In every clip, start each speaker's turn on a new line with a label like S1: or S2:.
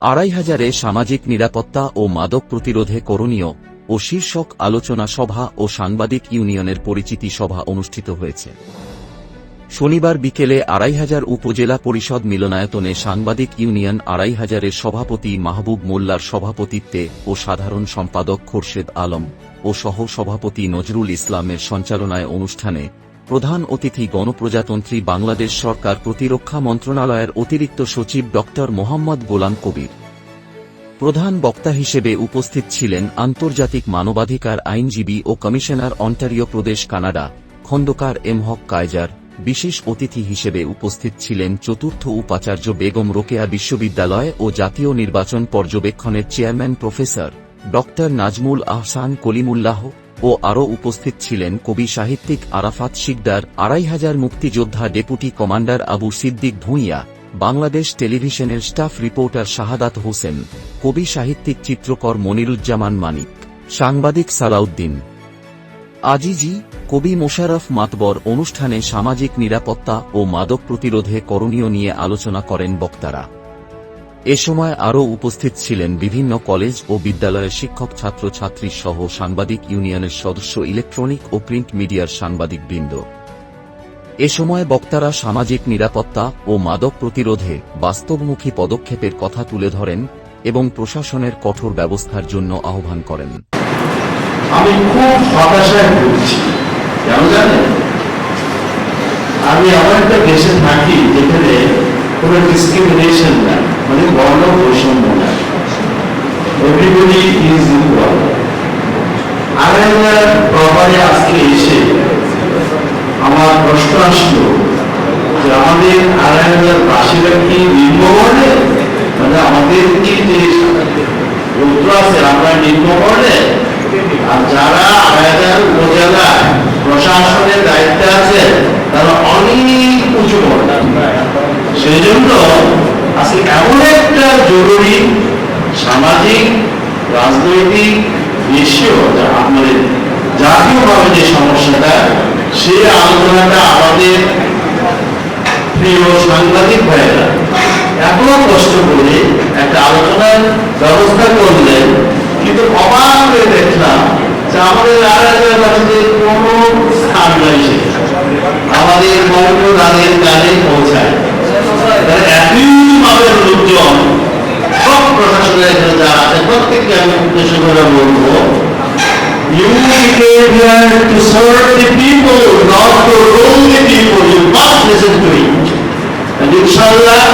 S1: আড়াই হাজারে সামাজিক নিরাপত্তা ও মাদক প্রতিরোধে করণীয় ও শীর্ষক আলোচনা সভা ও সাংবাদিক ইউনিয়নের পরিচিতি সভা অনুষ্ঠিত হয়েছে। শনিবার বিকেলে আড়াই হাজার উপজেলা পরিষদ মিলনায়তনে সাংবাদিক ইউনিয়ন আড়াই হাজারের সভাপতি মাহবুব মোল্লার সভাপতিত্বে ও সাধারণ সম্পাদক খোরশেদ আলম ও সহ সভাপতি নজরুল ইসলামের সঞ্চালনায় অনুষ্ঠানে প্রধান অতিথি গণপ্রজাতন্ত্রী বাংলাদেশ সরকার প্রতিরক্ষা মন্ত্রণালয়ের অতিরিক্ত সচিব ড মোহাম্মদ গোলাম কবির। প্রধান বক্তা হিসেবে উপস্থিত ছিলেন আন্তর্জাতিক মানবাধিকার আইনজীবী ও কমিশনার অন্টারিও প্রদেশ, কানাডা। খন্দকার এম হক কায়জার, বিশেষ অতিথি হিসেবে উপস্থিত ছিলেন চতুর্থ উপাচার্য বেগম রোকেয়া বিশ্ববিদ্যালয় ও জাতীয় নির্বাচন পর্যবেক্ষণের চেয়ারম্যান প্রফেসর ড নাজমুল আহসান কলিমুল্লাহ। ও আরও উপস্থিত ছিলেন কবি সাহিত্যিক আরাফাত শিকদার, আড়াই হাজার মুক্তিযোদ্ধা ডেপুটি কমান্ডার আবু সিদ্দিক ভূঁইয়া বাংলাদেশ টেলিভিশনের স্টাফ রিপোর্টার শাহাদাত হোসেন, কবি সাহিত্যিক চিত্রকর মনিরুজ্জামান মানিক, সাংবাদিক সালাউদ্দিন। আজিজি, কবি মোশারফ মাতবর অনুষ্ঠানে সামাজিক নিরাপত্তা ও মাদক প্রতিরোধে করণীয় নিয়ে আলোচনা করেন বক্তারা। এ সময় আরও উপস্থিত ছিলেন বিভিন্ন কলেজ ও বিদ্যালয়ের শিক্ষক ছাত্রছাত্রী সহ সাংবাদিক ইউনিয়নের সদস্য ইলেকট্রনিক ও প্রিন্ট মিডিয়ার সাংবাদিকবৃন্দ। এ সময় বক্তারা সামাজিক নিরাপত্তা ও মাদক প্রতিরোধে বাস্তবমুখী পদক্ষেপের কথা তুলে ধরেন এবং প্রশাসনের কঠোর ব্যবস্থার জন্য আহ্বান করেন।
S2: আমি আমি একটা দেশে থাকি যেখানে কোনো ডিসক্রিমিনেশন নাই। মানে বর্ণ বৈষম্য নাই এভরিবডি ইজ ইকুয়াল আর ব্যাপারে আজকে এসে আমার প্রশ্ন আসলো যে আমাদের আড়াইহাজার বাসীরা কি নিম্নবর্ণে? মানে আমাদের কি যে আছে, আমরা নিম্নবর্ণে? আর যারা আড়াইহাজার উপজেলা প্রশাসনের দায়িত্বে আছে তারা অনেক উঁচু বর্ণা সেই জন্য আজকে এমন একটা জরুরি সামাজিক রাজনৈতিক বিষয় যা আমাদের জাতীয়ভাবে যে সমস্যাটা সেই আলোচনাটা আমাদের প্রিয় সাংবাদিক ভাইয়েরা এত কষ্ট করে একটা আলোচনার ব্যবস্থা করলেন, কিন্তু অবাক হয়ে দেখলাম যে আমাদের মানুষের কোনো স্থান নাই। আমাদের মন্ত্র তাদের কানে পৌঁছায় তারা একই ভাবে লোকজন সব প্রশাসনের এখানে যারা আছে প্রত্যেককে আমি উদ্দেশ্য করে বলব You came here to serve the people, not to rule the people. You must listen to it. And inshallah,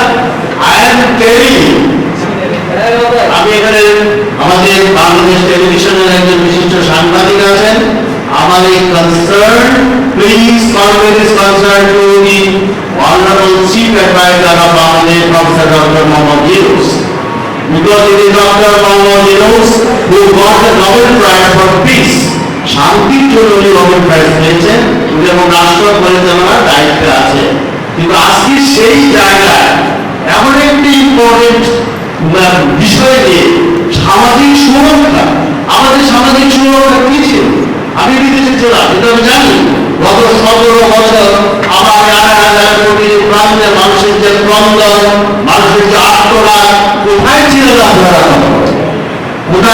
S2: I am telling you, আমি এখানে আমাদের বাংলাদেশ টেলিভিশনের একজন বিশিষ্ট সাংবাদিক আছেন আমাদের concern please convey this concern to the honourable chief adviser of Bangladesh professor doctor Mohammad Yunus because it is Dr. Mohammad Yunus who got the Nobel Prize for Peace. শান্তির জন্য উনি নোবেল প্রাইজ পেয়েছেন উনি এবং রাষ্ট্র পরিচালনার দায়িত্বে আছে কিন্তু আজকে সেই জায়গায় এমন একটি ইম্পর্টেন্ট বিষয় নিয়ে সামাজিক সুরক্ষা আমাদের সামাজিক সুরক্ষা কি ছিল আমি বিদেশে ছিলাম কিন্তু আমি জানি গত সতেরো বছর আমার আড়াই হাজার কোটি প্রান্তের মানুষের যে ক্রন্দন মানুষের যে আত্মরাগ কোথায় ছিলেন আপনারা কোথায়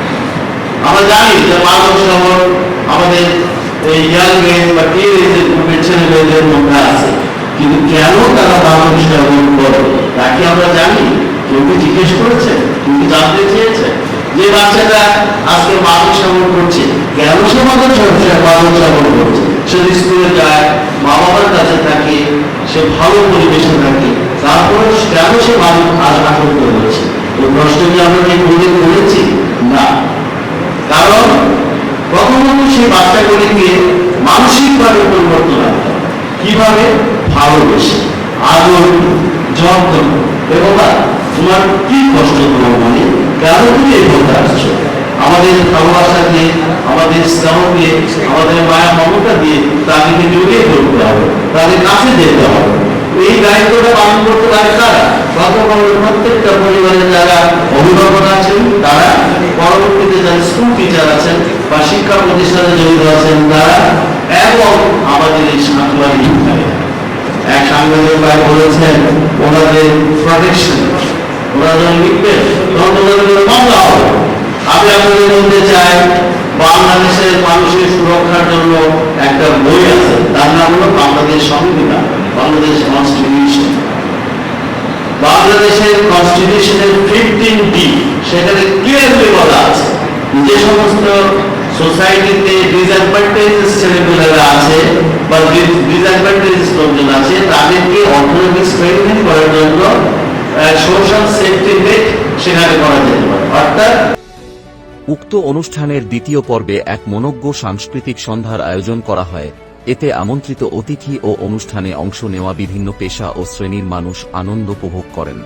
S2: আমরা জানি যে মানব শহর আমাদের এই এজ মধ্যে আছে। কিন্তু কেন তারা মানব সেবন করে? তা কি আমরা জানি? কেউ কি জিজ্ঞেস করেছে? কেউ কি জানতে চেয়েছে? যে বাচ্চাটা আজকে মানব সেবন করছে, কেন সে মানব মানব সেবন করছে? সে স্কুলে যায় মা বাবার কাছে থাকে, সে ভালো পরিবেশে থাকে, তারপরে কেন সে মানব আসক্ত হচ্ছে এই প্রশ্ন কি আমরা কি বলে করেছি না কারণ প্রথমত সেই বাচ্চাগুলিকে মানসিকভাবে পরিবর্তন আনতে হবে। কীভাবে ভালোবেসে আদর যত্ন এবং তোমার কি কষ্ট তোমার মানে? কেন তুমি এই পথে আসছো? আমাদের ভালোবাসা দিয়ে, আমাদের স্নেহ আমাদের মায়া মমতা দিয়ে তাদেরকে জড়িয়ে ধরতে হবে, তাদের কাছে যেতে হবে। এই দায়িত্বটা পালন করতে পারে কারা? গতকাল প্রত্যেকটা পরিবারের যারা অভিভাবক আছেন, তারা পরবর্তীতে যারা স্কুল টিচার আছেন বা শিক্ষা প্রতিষ্ঠানে জড়িত আছেন তারা এবং আমাদের এই সাংবাদিক ভাইরা। বলেছেন, ওনাদের প্রোটেকশন ওরা যখন লিখবেন তখন আমি আপনাদের বলতে চাই, বাংলাদেশের মানুষের সুরক্ষার জন্য একটা বই আছে, তার নাম হলো বাংলাদেশ সংবিধান, বাংলাদেশ কনস্টিটিউশন বাংলাদেশের কনস্টিটিউশনের ফিফটিন ডি সেখানে ক্লিয়ারলি বলা আছে, যে সমস্ত সোসাইটিতে ডিসঅ্যাডভান্টেজ ছেলেমেয়েরা আছে বা ডিসঅ্যাডভান্টেজ লোকজন আছে তাদেরকে অর্থনৈতিক করার জন্য সোশ্যাল সেফটি নেট সেখানে করা যেতে পারে। অর্থাৎ
S1: উক্ত অনুষ্ঠানের দ্বিতীয় পর্বে এক মনজ্ঞ সাংস্কৃতিক সন্ধ্যার আয়োজন করা হয়। এতে আমন্ত্রিত অতিথি ও অনুষ্ঠানে অংশ নেওয়া বিভিন্ন পেশা ও শ্রেণির মানুষ আনন্দ উপভোগ করেন।